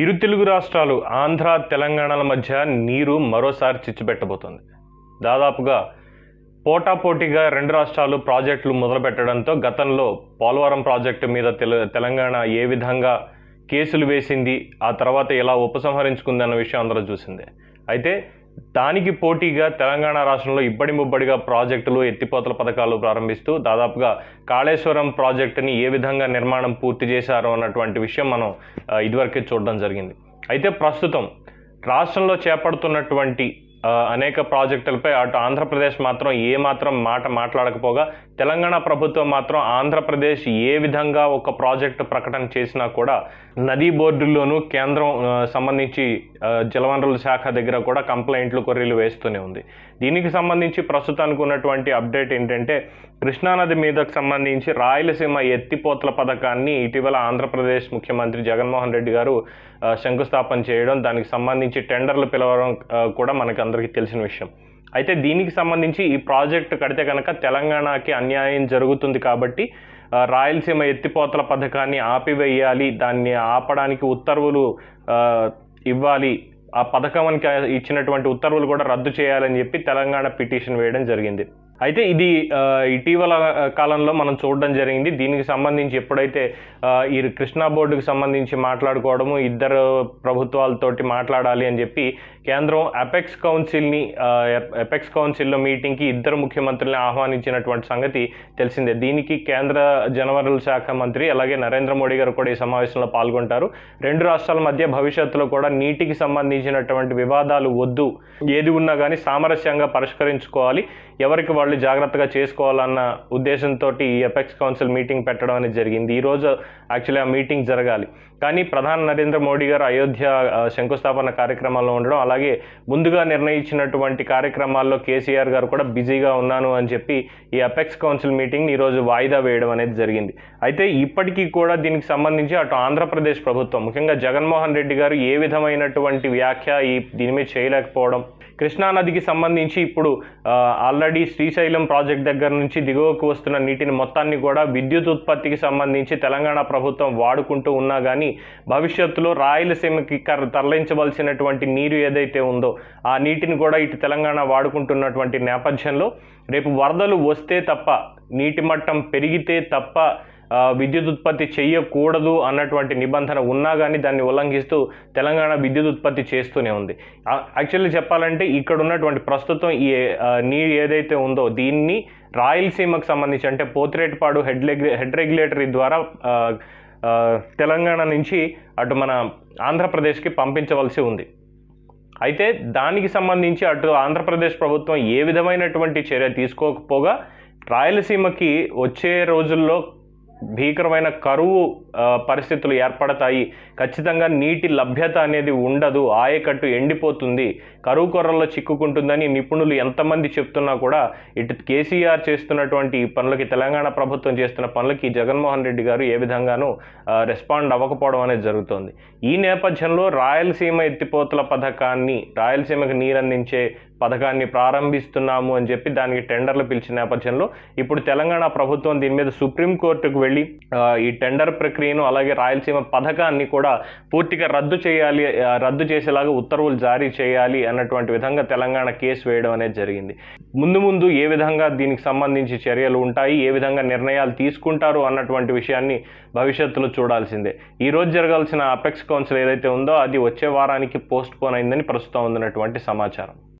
ఇరు తెలుగు రాష్ట్రాలు ఆంధ్ర తెలంగాణల మధ్య నీరు మరోసారి చిచ్చుపెట్టబోతోంది. దాదాపుగా పోటాపోటీగా రెండు రాష్ట్రాలు ప్రాజెక్టులు మొదలుపెట్టడంతో గతంలో పోలవరం ప్రాజెక్టు మీద తెల తెలంగాణ ఏ విధంగా కేసులు వేసింది ఆ తర్వాత ఎలా ఉపసంహరించుకుంది అన్న విషయం అందరూ చూసిందే. అయితే దానికి పోటీగా తెలంగాణ రాష్ట్రంలో ఇబ్బడి ముబ్బడిగా ప్రాజెక్టులు ఎత్తిపోతల పథకాలు ప్రారంభిస్తూ దాదాపుగా కాళేశ్వరం ప్రాజెక్టుని ఏ విధంగా నిర్మాణం పూర్తి చేశారో అన్నటువంటి విషయం మనం ఇదివరకే చూడడం జరిగింది. అయితే ప్రస్తుతం రాష్ట్రంలో చేపడుతున్నటువంటి అనేక ప్రాజెక్టులపై అటు ఆంధ్రప్రదేశ్ మాత్రం ఏ మాత్రం మాట మాట్లాడకపోగా తెలంగాణ ప్రభుత్వం మాత్రం ఆంధ్రప్రదేశ్ ఏ విధంగా ఒక ప్రాజెక్టు ప్రకటన చేసినా కూడా నదీ బోర్డుల్లోనూ కేంద్రం సంబంధించి జలవనరుల శాఖ దగ్గర కూడా కంప్లైంట్లు కొర్రీలు వేస్తూనే ఉంది. దీనికి సంబంధించి ప్రస్తుతానికి ఉన్నటువంటి అప్డేట్ ఏంటంటే కృష్ణానది మీదకు సంబంధించి రాయలసీమ ఎత్తిపోతల పథకాన్ని ఇటీవల ఆంధ్రప్రదేశ్ ముఖ్యమంత్రి జగన్మోహన్ రెడ్డి గారు శంకుస్థాపన చేయడం దానికి సంబంధించి టెండర్లు పిలవడం కూడా మనకు అందరికీ తెలిసిన విషయం. అయితే దీనికి సంబంధించి ఈ ప్రాజెక్టు కడితే కనుక తెలంగాణకి అన్యాయం జరుగుతుంది కాబట్టి రాయలసీమ ఎత్తిపోతల పథకాన్ని ఆపివేయాలి దాన్ని ఆపడానికి ఉత్తర్వులు ఇవ్వాలి. ఆ పథకానికి ఇచ్చినటువంటి ఉత్తర్వులు కూడా రద్దు చేయాలని చెప్పి తెలంగాణ పిటిషన్ వేయడం జరిగింది. అయితే ఇది ఇటీవల కాలంలో మనం చూడడం జరిగింది. దీనికి సంబంధించి ఎప్పుడైతే ఈ కృష్ణా బోర్డుకు సంబంధించి మాట్లాడుకోవడము ఇద్దరు ప్రభుత్వాలతోటి మాట్లాడాలి అని చెప్పి కేంద్రం అపెక్స్ కౌన్సిల్ని అపెక్స్ కౌన్సిల్లో మీటింగ్కి ఇద్దరు ముఖ్యమంత్రుల్ని ఆహ్వానించినటువంటి సంగతి తెలిసిందే. దీనికి కేంద్ర జనవరుల శాఖ మంత్రి అలాగే నరేంద్ర మోడీ గారు కూడా ఈ సమావేశంలో పాల్గొంటారు. రెండు రాష్ట్రాల మధ్య భవిష్యత్తులో కూడా నీటికి సంబంధించినటువంటి వివాదాలు వద్దు. ఏది ఉన్నా కానీ సామరస్యంగా పరిష్కరించుకోవాలి. ఎవరికి వాళ్ళు జాగ్రత్తగా చేసుకోవాలన్న ఉద్దేశంతో ఈ ఎపెక్స్ కౌన్సిల్ మీటింగ్ పెట్టడం అనేది జరిగింది. ఈరోజు యాక్చువల్లీ ఆ మీటింగ్ జరగాలి. కానీ ప్రధాని నరేంద్ర మోడీ గారు అయోధ్య శంకుస్థాపన కార్యక్రమాల్లో ఉండడం అలాగే ముందుగా నిర్ణయించినటువంటి కార్యక్రమాల్లో కేసీఆర్ గారు కూడా బిజీగా ఉన్నాను అని చెప్పి ఈ అపెక్స్ కౌన్సిల్ మీటింగ్ని ఈరోజు వాయిదా వేయడం అనేది జరిగింది. అయితే ఇప్పటికీ కూడా దీనికి సంబంధించి అటు ఆంధ్రప్రదేశ్ ప్రభుత్వం ముఖ్యంగా జగన్మోహన్ రెడ్డి గారు ఏ విధమైనటువంటి వ్యాఖ్య ఈ దీని మీద చేయలేకపోవడం కృష్ణానదికి సంబంధించి ఇప్పుడు ఆల్రెడీ శ్రీశైలం ప్రాజెక్ట్ దగ్గర నుంచి దిగువకు వస్తున్న నీటిని మొత్తాన్ని కూడా విద్యుత్ ఉత్పత్తికి సంబంధించి తెలంగాణ ప్రభుత్వం వాడుకుంటూ ఉన్నా కానీ భవిష్యత్తులో రాయలసీమకి కర్- తరలించవలసినటువంటి నీరు ఏదైతే ఉందో ఆ నీటిని కూడా ఇటు తెలంగాణ వాడుకుంటున్నటువంటి నేపథ్యంలో రేపు వరదలు వస్తే తప్ప నీటి మట్టం పెరిగితే తప్ప విద్యుత్ ఉత్పత్తి చేయకూడదు అన్నటువంటి నిబంధన ఉన్నా కానీ దాన్ని ఉల్లంఘిస్తూ తెలంగాణ విద్యుత్ ఉత్పత్తి చేస్తూనే ఉంది. యాక్చువల్లీ చెప్పాలంటే ఇక్కడ ఉన్నటువంటి ప్రస్తుతం ఈ నీరు ఏదైతే ఉందో దీన్ని రాయలసీమకు సంబంధించి అంటే పోతిరేటిపాడు హెడ్ హెడ్ రెగ్యులేటరీ ద్వారా తెలంగాణ నుంచి అటు మన ఆంధ్రప్రదేశ్కి పంపించవలసి ఉంది. అయితే దానికి సంబంధించి అటు ఆంధ్రప్రదేశ్ ప్రభుత్వం ఏ విధమైనటువంటి చర్య తీసుకోకపోగా రాయలసీమకి వచ్చే రోజుల్లో భీకరమైన కరువు పరిస్థితులు ఏర్పడతాయి. ఖచ్చితంగా నీటి లభ్యత అనేది ఉండదు. ఆయకట్టు ఎండిపోతుంది. కరువు కొర్రల్లో చిక్కుకుంటుందని నిపుణులు ఎంతమంది చెప్తున్నా కూడా ఇటు కేసీఆర్ చేస్తున్నటువంటి ఈ పనులకి తెలంగాణ ప్రభుత్వం చేస్తున్న పనులకి జగన్మోహన్ రెడ్డి గారు ఏ విధంగానూ రెస్పాండ్ అవ్వకపోవడం అనేది జరుగుతోంది. ఈ నేపథ్యంలో రాయలసీమ ఎత్తిపోతల పథకాన్ని రాయలసీమకు నీరందించే పథకాన్ని ప్రారంభిస్తున్నాము అని చెప్పి దానికి టెండర్లు పిలిచిన నేపథ్యంలో ఇప్పుడు తెలంగాణ ప్రభుత్వం దీని మీద సుప్రీంకోర్టుకు వెళ్ళి ఈ టెండర్ ప్రక్రియను అలాగే రాయలసీమ పథకాన్ని కూడా పూర్తిగా రద్దు చేయాలి రద్దు చేసేలాగా ఉత్తర్వులు జారీ చేయాలి అన్నటువంటి విధంగా తెలంగాణ కేసు వేయడం అనేది జరిగింది. ముందు ముందు ఏ విధంగా దీనికి సంబంధించి చర్యలు ఉంటాయి ఏ విధంగా నిర్ణయాలు తీసుకుంటారు అన్నటువంటి విషయాన్ని భవిష్యత్తులో చూడాల్సిందే. ఈ రోజు జరగాల్సిన అపెక్స్ కౌన్సిల్ ఏదైతే ఉందో అది వచ్చే వారానికి పోస్ట్ పోన్ అయిందని ప్రస్తుతం ఉన్నటువంటి సమాచారం.